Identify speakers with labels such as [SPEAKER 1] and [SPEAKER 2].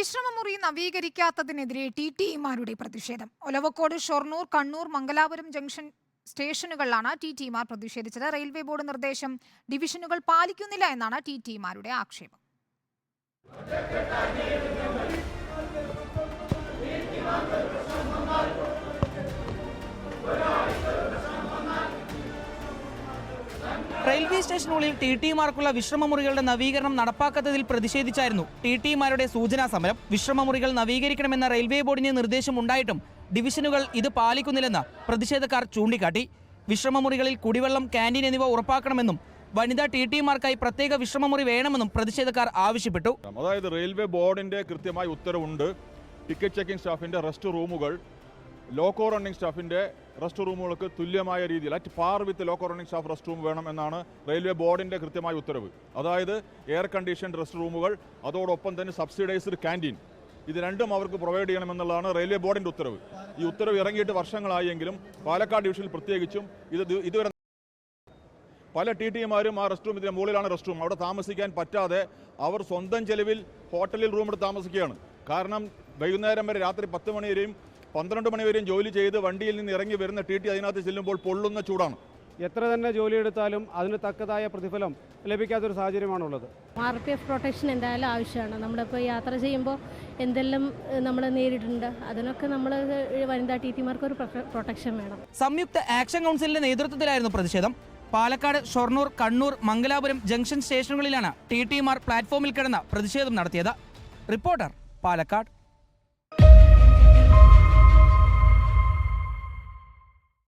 [SPEAKER 1] വിശ്രമമുറി നവീകരിക്കാത്തതിനെതിരെ T T ഇമാരുടെ പ്രതിഷേധം. Olavakkode Shoranur Kannur Mangalapuram junction സ്റ്റേഷനുകളിലാണ് ടി ടി ഇമാർ പ്രതിഷേധിച്ചത്. റെയിൽവേ ബോർഡ് നിർദ്ദേശം ഡിവിഷനുകൾ പാലിക്കുന്നില്ല എന്നാണ് ടി ടി ഇമാരുടെ ആക്ഷേപം.
[SPEAKER 2] റെയിൽവേ സ്റ്റേഷനുള്ളിൽ ടി ടിമാർക്കുള്ള വിശ്രമമുറികളുടെ നവീകരണം നടപ്പാക്കാത്തതിൽ പ്രതിഷേധിച്ചായിരുന്നു ടി ടിമാരുടെ സൂചനാ സമരം. വിശ്രമമുറികൾ നവീകരിക്കണമെന്ന റെയിൽവേ ബോർഡിന്റെ നിർദ്ദേശം ഉണ്ടായിട്ടും ഡിവിഷനുകൾ ഇത് പാലിക്കുന്നില്ലെന്ന് പ്രതിഷേധക്കാർ ചൂണ്ടിക്കാട്ടി. വിശ്രമമുറികളിൽ കുടിവെള്ളം ക്യാന്റീൻ എന്നിവ ഉറപ്പാക്കണമെന്നും വനിതാ ടി ടിമാർക്കായി പ്രത്യേക വിശ്രമമുറി വേണമെന്നും പ്രതിഷേധക്കാർ ആവശ്യപ്പെട്ടു.
[SPEAKER 3] അതായത് റെയിൽവേ ബോർഡിന്റെ കൃത്യമായ ഉത്തരവുണ്ട്. ടിക്കറ്റ് ചെക്കിംഗ് സ്റ്റാഫിന്റെ റെസ്റ്റ് റൂമുകൾ ലോക്കോ റണ്ണിംഗ് സ്റ്റാഫിന്റെ റെസ്റ്റ് റൂമുകൾക്ക് തുല്യമായ രീതിയിൽ at par with loco running staff rest room വേണം എന്നാണ് റെയിൽവേ ബോർഡിന്റെ കൃത്യമായ ഉത്തരവ്. അതായത് എയർ കണ്ടീഷൻഡ് റെസ്റ്റ് റൂമുകൾ അതോടൊപ്പം തന്നെ സബ്സിഡൈസ്ഡ് ക്യാന്റീൻ ഇത് രണ്ടും അവർക്ക് പ്രൊവൈഡ് ചെയ്യണമെന്നുള്ളതാണ് റെയിൽവേ ബോർഡിന്റെ ഉത്തരവ്. ഈ ഉത്തരവ് ഇറങ്ങിയിട്ട് വർഷങ്ങളായെങ്കിലും പാലക്കാട് ഡിവിഷനിൽ പ്രത്യേകിച്ചും ഇത് ഇത് ഇതുവരെ പല ടി ടിമാരും ആ റെസ്റ്റ് റൂം ഇതിന്റെ മുകളിലാണ് റെസ്റ്റ് റൂം അവിടെ താമസിക്കാൻ പറ്റാതെ അവർ സ്വന്തം ചെലവിൽ ഹോട്ടലിൽ റൂം എടുത്ത് താമസിക്കുകയാണ്. കാരണം വൈകുന്നേരം വരെ രാത്രി പത്ത് മണി വരെയും പന്ത്രണ്ട് മണിവരെയും ജോലി ചെയ്ത് വണ്ടിയിൽ നിന്ന് ഇറങ്ങി വരുന്ന ടി ടി അതിനകത്ത് ചെല്ലുമ്പോൾ പൊള്ളുന്ന ചൂടാണ്.
[SPEAKER 4] എത്ര തന്നെ ജോലിയെടുത്താലും അതിന് തക്കതായ പ്രതിഫലം ലഭിക്കാത്തൊരു സാഹചര്യമാണുള്ളത്.
[SPEAKER 5] ആർ പി എഫ് പ്രൊട്ടക്ഷൻ എന്തായാലും ആവശ്യമാണ്. നമ്മളിപ്പോൾ യാത്ര ചെയ്യുമ്പോൾ എന്തെല്ലാം നമ്മൾ നേരിടുന്നുണ്ട് അതിനൊക്കെ നമ്മൾ വനിതാ ടി ടിമാർക്ക് ഒരു പ്രൊട്ടക്ഷൻ വേണം.
[SPEAKER 2] സംയുക്ത ആക്ഷൻ കൗൺസിലിന്റെ നേതൃത്വത്തിലായിരുന്നു പ്രതിഷേധം. പാലക്കാട് ഷൊർണൂർ കണ്ണൂർ മംഗലാപുരം ജംഗ്ഷൻ സ്റ്റേഷനുകളിലാണ് ടി ടിമാർ പ്ലാറ്റ്ഫോമിൽ കിടന്ന പ്രതിഷേധം നടത്തിയത്. റിപ്പോർട്ടർ പാലക്കാട്.